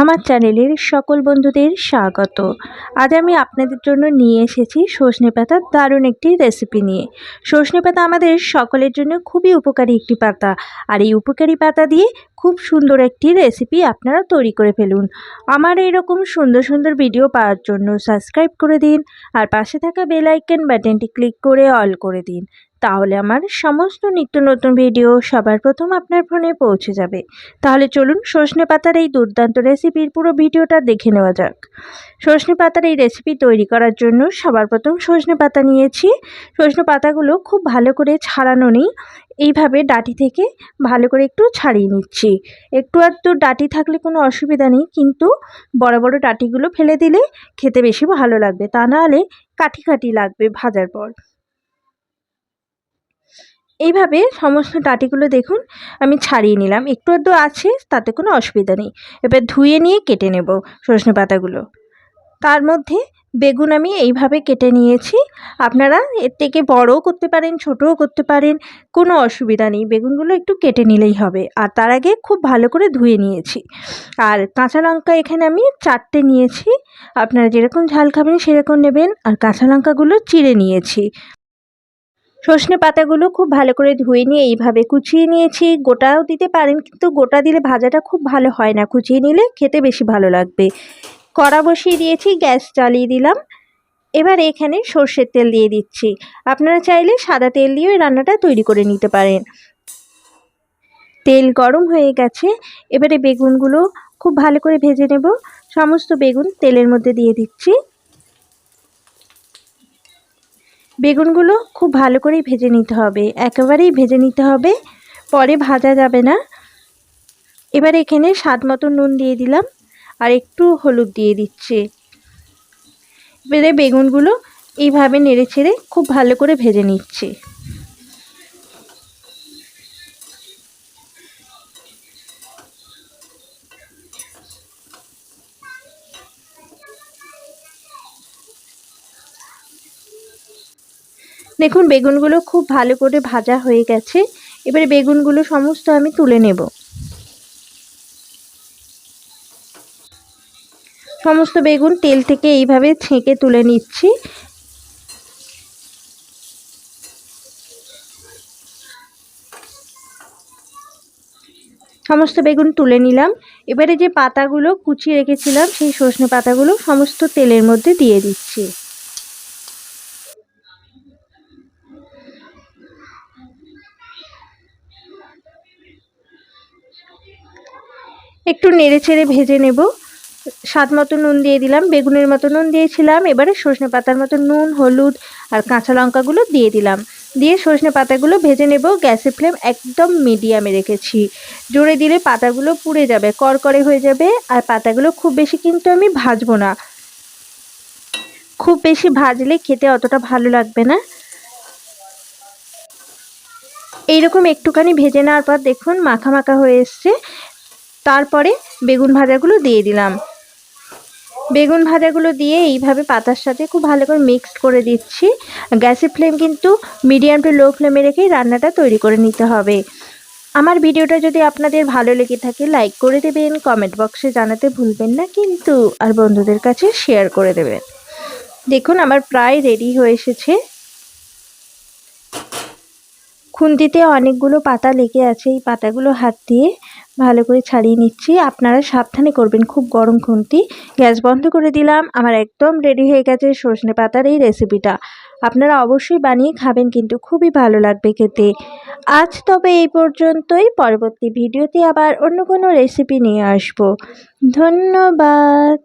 আমার চ্যানেলের সকল বন্ধুদের স্বাগত। আজ আমি আপনাদের জন্য নিয়ে এসেছি সজনে পাতার দারুণ একটি রেসিপি নিয়ে। সজনে পাতা আমাদের সকলের জন্য খুবই উপকারী একটি পাতা। আর এই উপকারী পাতা দিয়ে খুব সুন্দর একটি রেসিপি আপনারা তৈরি করে ফেলুন। আমার এইরকম সুন্দর সুন্দর ভিডিও পাওয়ার জন্য সাবস্ক্রাইব করে দিন আর পাশে থাকা বেল আইকন বাটনটি ক্লিক করে অল করে দিন। তাহলে আমার সমস্ত নিত্য নতুন ভিডিও সবার প্রথম আপনার ফোনে পৌঁছে যাবে। তাহলে চলুন সজনে পাতার এই দুর্দান্ত রেসিপির পুরো ভিডিওটা দেখে নেওয়া যাক। সজনে পাতার এই রেসিপি তৈরি করার জন্য সবার প্রথম সজনে পাতা নিয়েছি। সজনে পাতাগুলো খুব ভালো করে ছাড়ানো নেই। এইভাবে ডাটি থেকে ভালো করে একটু ছাড়িয়ে নিচ্ছি। একটু আধটু ডাটি থাকলে কোনো অসুবিধা নেই, কিন্তু বড় বড় ডাটিগুলো ফেলে দিলে খেতে বেশি ভালো লাগবে। তা নাহলে কাঠি কাঠি লাগবে ভাজার পর। এইভাবে সমস্ত ডাটিগুলো দেখুন, আমি ছাড়িয়ে নিলাম। একটু আধটু আছে, তাতে কোনো অসুবিধা নেই। এবার ধুয়ে নিয়ে কেটে নেব সজনে পাতাগুলো। তার মধ্যে বেগুন আমি এইভাবে কেটে নিয়েছি। আপনারা এর থেকে বড়ও করতে পারেন, ছোটও করতে পারেন, কোনো অসুবিধা নেই। বেগুনগুলো একটু কেটে নিলেই হবে। আর তার আগে খুব ভালো করে ধুয়ে নিয়েছি। আর কাঁচা লঙ্কা এখানে আমি চারটে নিয়েছি। আপনারা যেরকম ঝাল খাবেন সেরকম নেবেন। আর কাঁচা লঙ্কাগুলো চিড়ে নিয়েছি। সর্ষে পাতাগুলো খুব ভালো করে ধুয়ে নিয়ে এইভাবে কুচিয়ে নিয়েছি। গোটাও দিতে পারেন, কিন্তু গোটা দিলে ভাজাটা খুব ভালো হয় না। কুচিয়ে নিলে খেতে বেশি ভালো লাগবে। কড়া বসিয়ে দিয়েছি, গ্যাস জ্বালিয়ে দিলাম। এবার এখানে সর্ষের তেল দিয়ে দিচ্ছি। আপনারা চাইলে সাদা তেল দিয়েও রান্নাটা তৈরি করে নিতে পারেন। তেল গরম হয়ে গেছে। এবারে বেগুনগুলো খুব ভালো করে ভেজে নেব। সমস্ত বেগুন তেলের মধ্যে দিয়ে দিচ্ছি। বেগুনগুলো খুব ভালো করে ভেজে নিতে হবে। একেবারেই ভেজে নিতে হবে, পরে ভাজা যাবে না। এবার এখানে স্বাদ মতো নুন দিয়ে দিলাম, আর একটু হলুদ দিয়ে দিচ্ছি। এবারে বেগুনগুলো এইভাবে নেড়ে ছেড়ে খুব ভালো করে ভেজে নিচ্ছি। দেখুন, বেগুনগুলো খুব ভালো করে ভাজা হয়ে গেছে। এবারে বেগুনগুলো সমস্ত আমি তুলে নেব। সমস্ত বেগুন তেল থেকে এইভাবে ছেঁকে তুলে নিচ্ছি। সমস্ত বেগুন তুলে নিলাম। এবারে যে পাতাগুলো কুচিয়ে রেখেছিলাম, সেই সজনে পাতাগুলো সমস্ত তেলের মধ্যে দিয়ে দিচ্ছি। একটু নেড়ে চেড়ে ভেজে নেব। স্বাদ মতো নুন দিয়ে দিলাম, বেগুনের মতো নুন দিয়েছিলাম, এবারে সজনে পাতার মতো নুন, হলুদ আর কাঁচা লঙ্কাগুলো দিয়ে দিলাম। দিয়ে সজনে পাতাগুলো ভেজে নেব, গ্যাসের ফ্লেম একদম মিডিয়ামে রেখেছি। জোরে দিলে পাতাগুলো পুড়ে যাবে করকরে হয়ে যাবে আর পাতাগুলো খুব বেশি কিন্তু আমি ভাজবো না। খুব বেশি ভাজলে খেতে অতটা ভালো লাগবে না। এইরকম একটুখানি ভেজে নেওয়ার পর দেখুন মাখা মাখা হয়ে এসছে। তারপরে বেগুন ভাজাগুলো দিয়ে দিলাম। বেগুন ভাজাগুলো দিয়ে এইভাবে পাতার সাথে খুব ভালো করে মিক্সড করে দিচ্ছি। গ্যাসের ফ্লেম কিন্তু মিডিয়াম টু লো ফ্লেমে রেখেই রান্নাটা তৈরি করে নিতে হবে। আমার ভিডিওটা যদি আপনাদের ভালো লেগে থাকে লাইক করে দেবেন কমেন্ট বক্সে জানাতে ভুলবেন না, কিন্তু আর বন্ধুদের কাছে শেয়ার করে দেবেন। দেখুন, আমার প্রায় রেডি হয়ে এসেছে। খুন্তিতে অনেকগুলো পাতা লেগে আছে। এই পাতাগুলো হাত দিয়ে ভালো করে ছাড়িয়ে নিচ্ছি। আপনারা সাবধানে করবেন, খুব গরম খুন্তি। গ্যাস বন্ধ করে দিলাম। আমার একদম রেডি হয়ে গেছে সজনে পাতার এই রেসিপিটা। আপনারা অবশ্যই বানিয়ে খাবেন, কিন্তু খুবই ভালো লাগবে খেতে। আজ তবে এই পর্যন্তই। পরবর্তী ভিডিওতে আবার অন্য কোনো রেসিপি নিয়ে আসব। ধন্যবাদ।